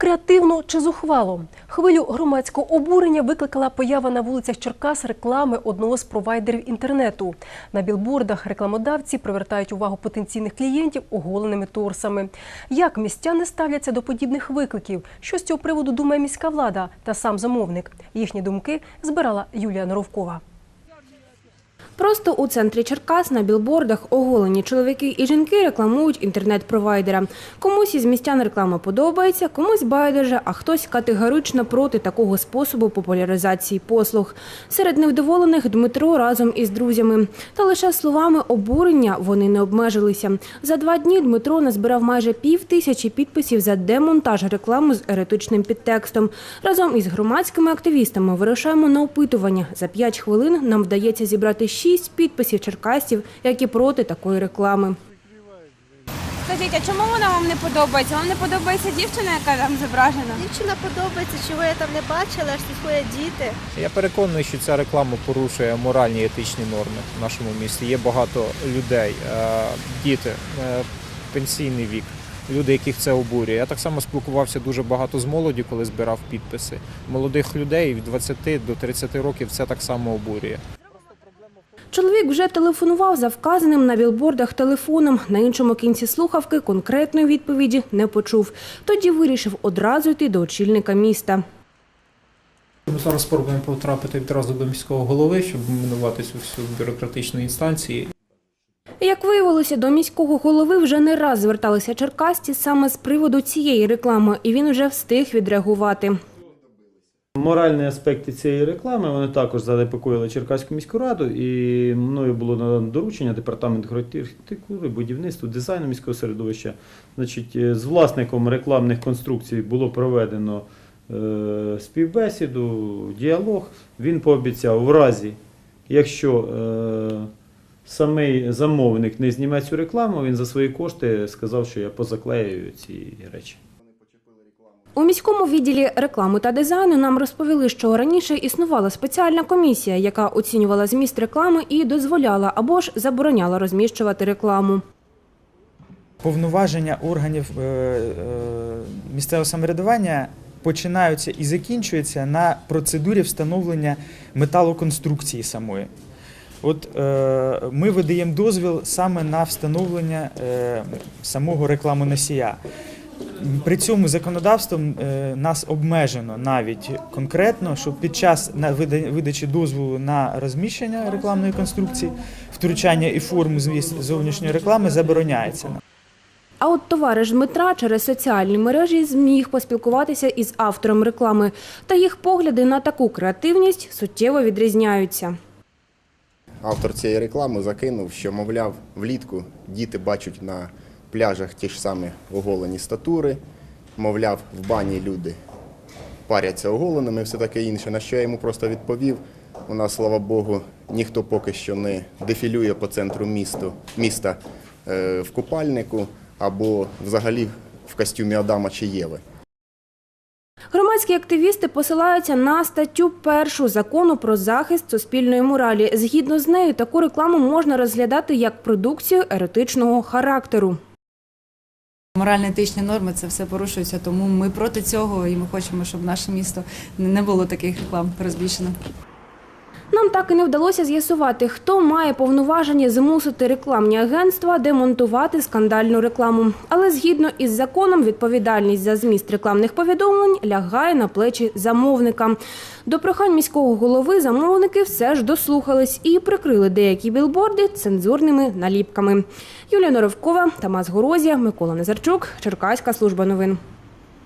Креативно чи зухвало хвилю громадського обурення викликала поява на вулицях Черкас реклами одного з провайдерів інтернету. На білбордах рекламодавці привертають увагу потенційних клієнтів оголеними торсами. Як містяни ставляться до подібних викликів? Що з цього приводу думає міська влада та сам замовник? Їхні думки збирала Юлія Норовкова. Просто у центрі Черкас на білбордах оголені чоловіки і жінки рекламують інтернет-провайдера. Комусь із містян реклама подобається, комусь байдуже, а хтось категорично проти такого способу популяризації послуг. Серед невдоволених Дмитро разом із друзями. Та лише словами обурення вони не обмежилися. За два дні Дмитро назбирав майже пів тисячі підписів за демонтаж реклами з еретичним підтекстом. Разом із громадськими активістами вирушаємо на опитування. За п'ять хвилин нам вдається зібрати шість підписів черкасців, які проти такої реклами. Скажіть, а чому вона вам не подобається? Вам не подобається дівчина, яка там зображена? Дівчина подобається, чого я там не бачила, аж тут ходять діти. Я переконаний, що ця реклама порушує моральні і етичні норми в нашому місті. Є багато людей, е, діти, е, пенсійний вік, люди, яких це обурює. Я так само спілкувався дуже багато з молоді, коли збирав підписи. Молодих людей від 20 до 30 років це так само обурює. Чоловік вже телефонував за вказаним на білбордах телефоном. На іншому кінці слухавки конкретної відповіді не почув. Тоді вирішив одразу йти до очільника міста. Ми зараз спробуємо потрапити відразу до міського голови, щоб минувати цю всю бюрократичну інстанцію. Як виявилося, до міського голови вже не раз зверталися черкасці саме з приводу цієї реклами, і він вже встиг відреагувати. Моральні аспекти цієї реклами вони також занепокоїли Черкаську міську раду, і мною було надано доручення департаменту архітектури, будівництва, дизайну міського середовища. Значить, е, з власником рекламних конструкцій було проведено е, співбесіду, діалог. Він пообіцяв, в разі, якщо е, самий замовник не зніме цю рекламу, він за свої кошти сказав, що я позаклею ці речі. У міському відділі реклами та дизайну нам розповіли, що раніше існувала спеціальна комісія, яка оцінювала зміст реклами і дозволяла або ж забороняла розміщувати рекламу. повноваження органів е, е, місцевого самоврядування починаються і закінчуються на процедурі встановлення металоконструкції самої. От е, ми видаємо дозвіл саме на встановлення е, самого рекламоносія. При цьому законодавством е, нас обмежено навіть конкретно, що під час видачі дозволу на розміщення рекламної конструкції втручання і форму зміст зовнішньої реклами забороняється. А от товариш Дмитра через соціальні мережі зміг поспілкуватися із автором реклами, та їх погляди на таку креативність суттєво відрізняються. Автор цієї реклами закинув, що, мовляв, влітку діти бачать на пляжах ті ж самі оголені статури, мовляв, в бані люди паряться оголеними все таке інше. На що я йому просто відповів: у нас, слава Богу, ніхто поки що не дефілює по центру місту, міста е, в купальнику або взагалі в костюмі Адама чи Єви. Громадські активісти посилаються на статтю першу закону про захист суспільної моралі. Згідно з нею, таку рекламу можна розглядати як продукцію еретичного характеру. Морально-етичні норми це все порушується, тому ми проти цього і ми хочемо, щоб наше місто не було таких реклам розбільшено. Нам так і не вдалося з'ясувати, хто має повноваження змусити рекламні агентства демонтувати скандальну рекламу. Але згідно із законом, відповідальність за зміст рекламних повідомлень лягає на плечі замовника. До прохань міського голови замовники все ж дослухались і прикрили деякі білборди цензурними наліпками. Юлія Норовкова, Тамас Горозія, Микола Назарчук, Черкаська служба новин.